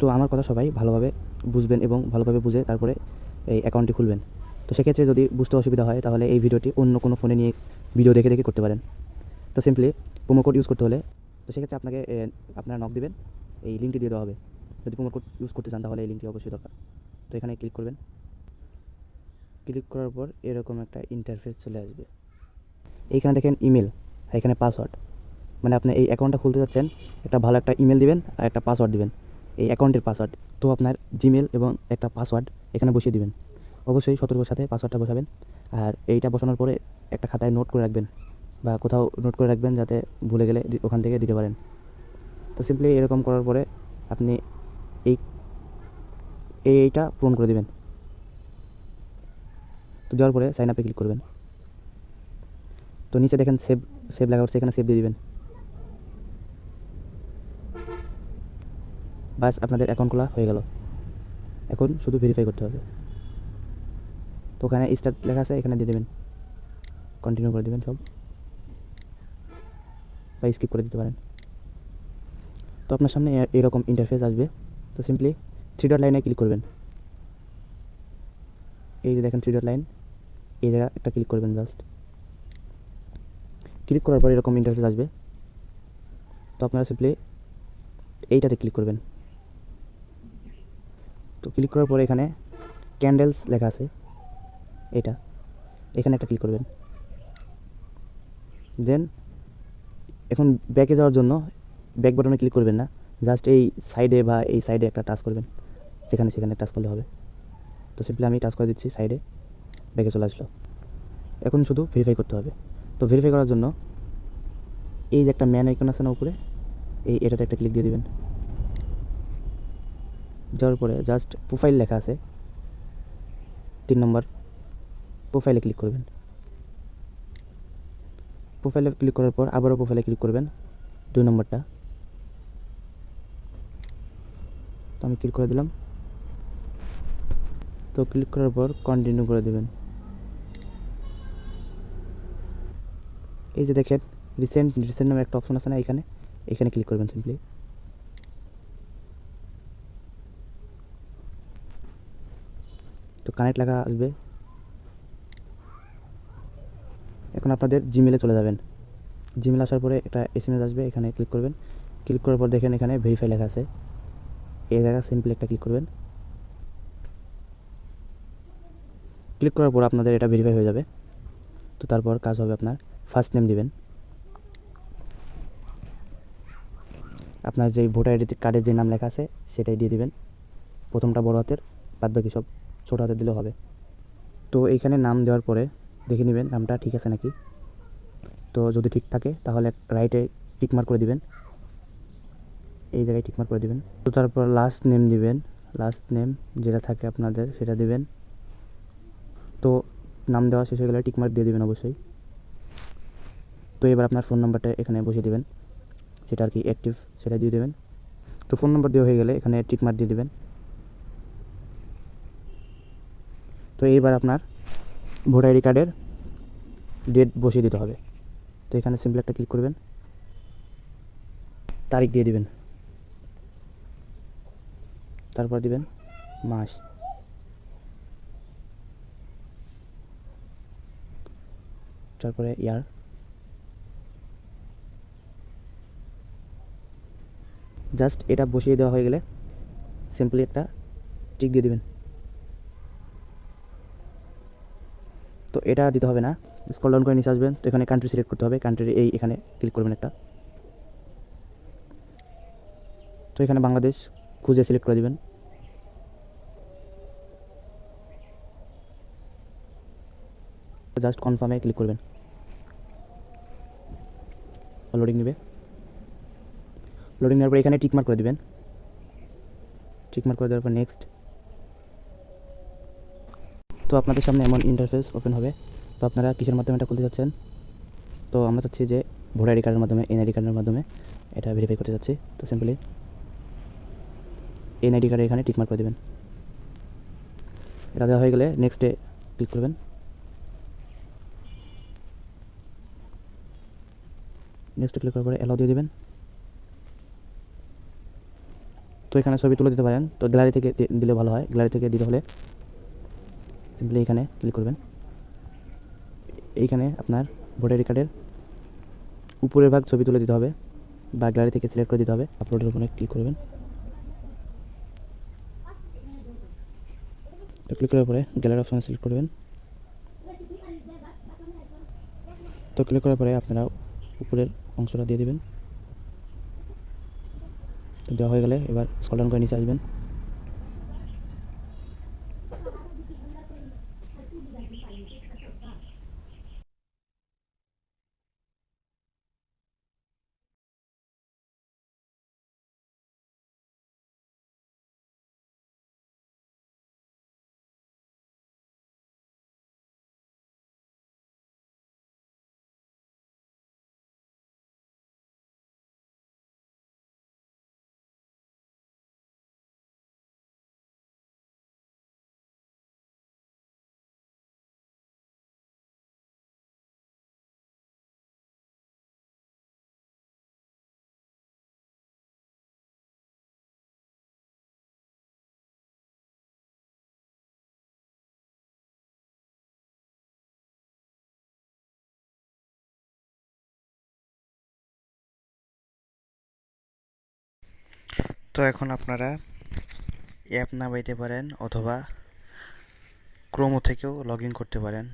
তো আমার কথা সবাই ভালোভাবে বুঝবেন এবং ভালোভাবে বুঝে তারপরে এই অ্যাকাউন্টটি খুলবেন। তো সেক্ষেত্রে যদি বুঝতে অসুবিধা হয়, তাহলে এই ভিডিওটি অন্য কোনো ফোনে নিয়ে ভিডিও দেখে দেখে করতে পারেন। তো সিম্পলি প্রোমো কোড ইউজ করতে হলে, তো সেক্ষেত্রে আপনাকে আপনারা নক দেবেন, এই লিঙ্কটি দিয়ে দেওয়া হবে। যদি প্রোমো কোড ইউজ করতে চান, তাহলে এই লিঙ্কটি অবশ্যই দরকার। তো এখানে ক্লিক করবেন। ক্লিক করার পর এরকম একটা ইন্টারফেস চলে আসবে। এইখানে দেখেন ইমেল এখানে পাসওয়ার্ড মানে আপনি এই অ্যাকাউন্টটা খুলতে যাচ্ছেন, একটা ভালো একটা ইমেল দিবেন আর একটা পাসওয়ার্ড দিবেন। এই অ্যাকাউন্টের পাসওয়ার্ড। তো আপনার জিমেল এবং একটা পাসওয়ার্ড এখানে বসিয়ে দিবেন। অবশ্যই সতর্কর সাথে পাসওয়ার্ডটা বসাবেন। আর এইটা বসানোর পরে একটা খাতায় নোট করে রাখবেন বা কোথাও নোট করে রাখবেন যাতে ভুলে গেলে ওখান থেকে দিতে পারেন। তো সিম্পলি এরকম করার পরে আপনি এই এই এইটা পূরণ করে দেবেন। তো দেওয়ার পরে সাইন আপে ক্লিক করবেন। তো নিচে দেখেন সেভ সেভ হচ্ছে এখানে সেভ দিয়ে দিবেন। বাস আপনাদের অ্যাকাউন্ট খোলা হয়ে গেল। এখন শুধু ভেরিফাই করতে হবে। তো ওখানে স্টার্ট লেখা আছে, এখানে দিয়ে দেবেন। কন্টিনিউ করে দেবেন সব। বা স্কিপ করে দিতে পারেন। তো আপনার সামনে এরকম ইন্টারফেস আসবে। তো সিম্পলি থ্রি ডট লাইনে ক্লিক করবেন। এই যে দেখেন থ্রি ডট লাইন এই জায়গা একটা ক্লিক করবেন জাস্ট ক্লিক করার পর এরকম ইন্টারফেস আসবে। তো আপনারা সিম্পলি এইটাতে ক্লিক করবেন। তো ক্লিক করার পরে এখানে ক্যান্ডেলস লেখা আছে। এটা। এখানে একটা ক্লিক করবেন। দেন এখন ব্যাকে যাওয়ার জন্য ব্যাক বাটনে ক্লিক করবেন না। জাস্ট এই সাইডে বা এই সাইডে একটা টাচ করবেন। সেখানে সেখানে টাচ করলে হবে। তো সিম্পলি আমি টাচ করে দিচ্ছি সাইডে ব্যাকে চলে আসলো। এখন শুধু ভেরিফাই করতে হবে। তো ভেরিফাই করার জন্য এই যে একটা ম্যান আইকন আছে না উপরে, এই এটাতে একটা ক্লিক দিয়ে দিবেন। যাওয়ার পরে জাস্ট প্রোফাইল লেখা আছে। তিন নম্বর প্রোফাইলে ক্লিক করবেন। প্রোফাইলে ক্লিক করার পর আবারও প্রোফাইলে ক্লিক করবেন দুই নম্বরটা। তো আমি ক্লিক করে দিলাম। তো ক্লিক করার পর কন্টিনিউ করে দেবেন। এই যে দেখেন রিসেন্ট রিসেন্ট নামে একটা অপশন আছে না এখানে? এখানে ক্লিক করবেন সিম্পলি তো কানেক্ট লেখা আসবে। এখন আপনাদের জিমেলে চলে যাবেন। জিমেল আসার পরে একটা এস আসবে, এখানে ক্লিক করবেন। ক্লিক করার পর দেখেন এখানে ভেরিফাই লেখা আছে। এই জায়গায় সিম্পলি একটা ক্লিক করবেন। ক্লিক করার পর আপনাদের এটা ভেরিফাই হয়ে যাবে। তো তারপর কাজ হবে আপনার ফার্স্ট নেম দিবেন। আপনার যে ভোটার আইডি কার্ডের যে নাম লেখা আছে, সেটাই দিয়ে দিবেন। প্রথমটা বড় হাতের বাদ বাকি সব। ছোটো হাতে দিলেও হবে। তো এইখানে নাম দেওয়ার পরে দেখে নেবেন নামটা ঠিক আছে নাকি। তো যদি ঠিক থাকে তাহলে রাইটে টিকমার্ক করে দিবেন। এই জায়গায় টিকমার্ক করে দিবেন। তো তারপর লাস্ট নেম দিবেন। লাস্ট নেম যেটা থাকে আপনাদের সেটা দিবেন। তো নাম দেওয়া শেষ হয়ে গেলে টিকমার্ক দিয়ে দিবেন অবশ্যই। তো এবার আপনার ফোন নাম্বারটা এখানে বসিয়ে দিবেন। সেটা আর কি অ্যাক্টিভ সেটা দিয়ে দেবেন। তো ফোন নাম্বার দেওয়া হয়ে গেলে এখানে টিকমার্ক দিয়ে দিবেন। তো এইবার আপনার ভোটার আইডি কার্ডের ডেট বসিয়ে দিতে হবে। তো এখানে সিম্পল একটা ক্লিক করবেন। তারিখ দিয়ে দিবেন। তারপর দিবেন মাস। তারপরে ইয়ার জাস্ট এটা বসিয়ে দেওয়া হয়ে গেলে সিম্পলি একটা টিক দিয়ে দিবেন। এটা দিতে হবে না। স্কল ডাউন করে নিচে আসবেন, তো এখানে কান্ট্রি সিলেক্ট করতে হবে। কান্ট্রির এই এখানে ক্লিক করবেন একটা। তো এখানে বাংলাদেশ খুঁজে সিলেক্ট করে দেবেন। জাস্ট কনফার্মে ক্লিক করবেন। লোডিং নেবে। লোডিং নেওয়ার পর এখানে টিকমার্ক করে দিবেন। টিকমার্ক করে দেওয়ার পর নেক্সট তো আপনাদের সামনে এমন ইন্টারফেস ওপেন হবে। তো আপনারা কিসের মাধ্যমে এটা খুলতে চাচ্ছেন তো আমরা চাচ্ছি যে ভোটার আইডি কার্ডের মাধ্যমে এনআইডি কার্ডের মাধ্যমে এটা ভেরিফাই করতে চাচ্ছি তো সিম্পলি এনআইডি কার্ডে এখানে টিকমার্ক করে দেবেন। এটা দেওয়া হয়ে গেলে নেক্সটে ক্লিক করবেন। নেক্সটে ক্লিক করার পরে অ্যালাউ দিয়ে দেবেন। তো এখানে ছবি তুলে দিতে পারেন। তো গ্যালারি থেকে দিলে ভালো হয়। গ্যালারি থেকে দিতে হলে সিম্পলি এখানে ক্লিক করবেন। এইখানে আপনার ভোটার কার্ডের উপরের ভাগ ছবি তুলে দিতে হবে বা গ্যালারি থেকে সিলেক্ট করে দিতে হবে। আপলোডের উপরে ক্লিক করবেন। ক্লিক করার পরে গ্যালারি অপশানে সিলেক্ট করবেন। তো ক্লিক করার পরে আপনারা উপরের অংশটা দিয়ে দেবেন। তো দেওয়া হয়ে গেলে এবার স্কল করে নিচে আসবেন। তো এখন আপনারা অ্যাপ নামাইতে পারেন অথবা ক্রোমো থেকেও লগ করতে পারেন।